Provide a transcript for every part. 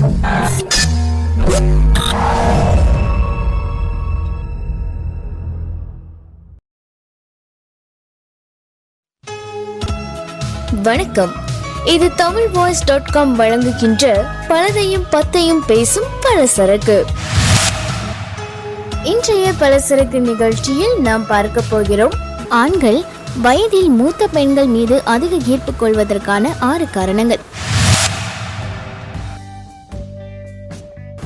வணக்கம். இது Tamil voice dot com வழங்குகின்ற பலதையும் பத்தையும் பேசும் பலசரக்கு. இன்றைய பலசரக்கு நிகழ்ச்சியில் நாம் பார்க்க போகிறோம் ஆண்கள் வயதில் மூத்த பெண்கள் மீது அதிக ஈர்ப்பு கொள்வதற்கான ஆறு காரணங்கள்.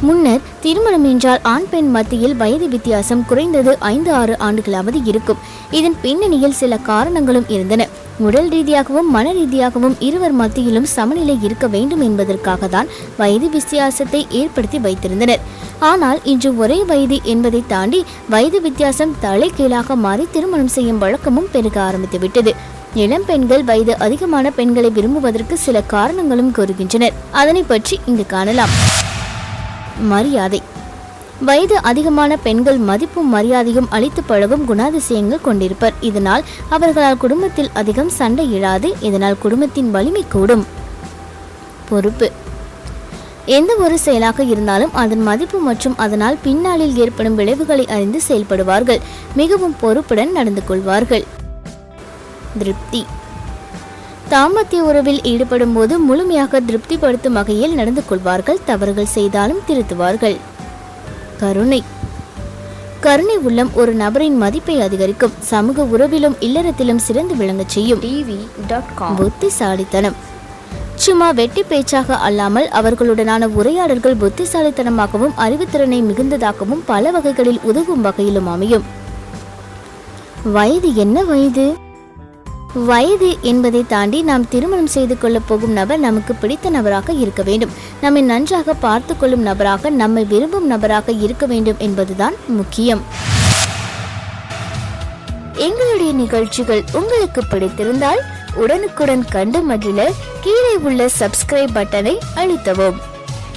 முன்னர் திருமணம் என்றால் ஆண் பெண் மத்தியில் வயது வித்தியாசம் குறைந்தது ஐந்து ஆறு ஆண்டுகளாவது இருக்கும். இதன் பின்னணியில் சில காரணங்களும் இருந்தன. உடல் ரீதியாகவும் மன ரீதியாகவும் இருவர் மத்தியிலும் சமநிலை இருக்க வேண்டும் என்பதற்காக தான் வயது வித்தியாசத்தை ஏற்படுத்தி வைத்திருந்தனர். ஆனால் இன்று ஒரே வயது என்பதை தாண்டி வயது வித்தியாசம் தலைகீழாக மாறி திருமணம் செய்யும் வழக்கமும் பெருக ஆரம்பித்துவிட்டது. இளம் பெண்கள் வயது அதிகமான பெண்களை விரும்புவதற்கு சில காரணங்களும் கூறுகின்றனர். அதனை பற்றி இங்கு காணலாம். மரியாதை. வயது அதிகமான பெண்கள் மதிப்பும் மரியாதையும் அளித்து பழகும் குணாதிசயங்கள் கொண்டிருப்பர். இதனால் அவர்களால் குடும்பத்தில் அதிகம் சண்டை இழாது இதனால் குடும்பத்தின் வலிமை கூடும். பொறுப்பு. எந்த ஒரு செயலாக இருந்தாலும் அதன் மதிப்பு மற்றும் அதனால் பின்னாளில் ஏற்படும் விளைவுகளை அறிந்து செயல்படுவார்கள் மிகவும் பொறுப்புடன் நடந்து கொள்வார்கள். திருப்தி. தாம்பத்திய உறவில் ஈடுபடும் போது முழுமையாக திருப்திப்படுத்தும் வகையில் நடந்து கொள்வார்கள் தவறுகள் செய்தாலும் திருத்துவார்கள். கருணை. கருணை உள்ளம் ஒரு நபரின் மதிப்பை அதிகரிக்கும். சமூக உறவிலும் இல்லறத்திலும் சிறந்து விளங்கச் செய்யும். TV dot com. புத்திசாலித்தனம். சும்மா வெட்டி பேச்சாக அல்லாமல் அவர்களுடனான உரையாடல்கள் புத்திசாலித்தனமாகவும் அறிவுத்திறனை மிகுந்ததாகவும் பல வகைகளில் உதவும் வகையிலும் அமையும். வயது என்ன வயது? வயது என்பதை தாண்டி நாம் திருமணம் செய்து கொள்ளப் போகும் நபர் நமக்கு பிடித்த நபராக இருக்க வேண்டும். நம்மை நன்றாக பார்த்து கொள்ளும் நபராக நம்மை விரும்பும் நபராக இருக்க வேண்டும் என்பதுதான் முக்கியம். எங்களுடைய நிகழ்ச்சிகள் உங்களுக்கு பிடித்திருந்தால் உடனுக்குடன் கண்டு மகிழ கீழே உள்ள சப்ஸ்கிரைப் பட்டனை அழுத்தவும்.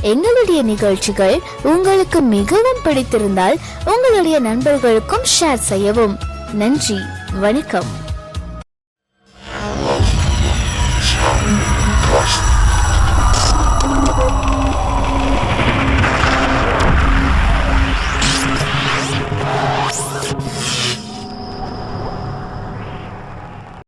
எங்களுடைய நிகழ்ச்சிகள் உங்களுக்கு மிகவும் பிடித்திருந்தால் உங்களுடைய நண்பர்களுக்கும் ஷேர் செய்யவும். நன்றி வணக்கம்.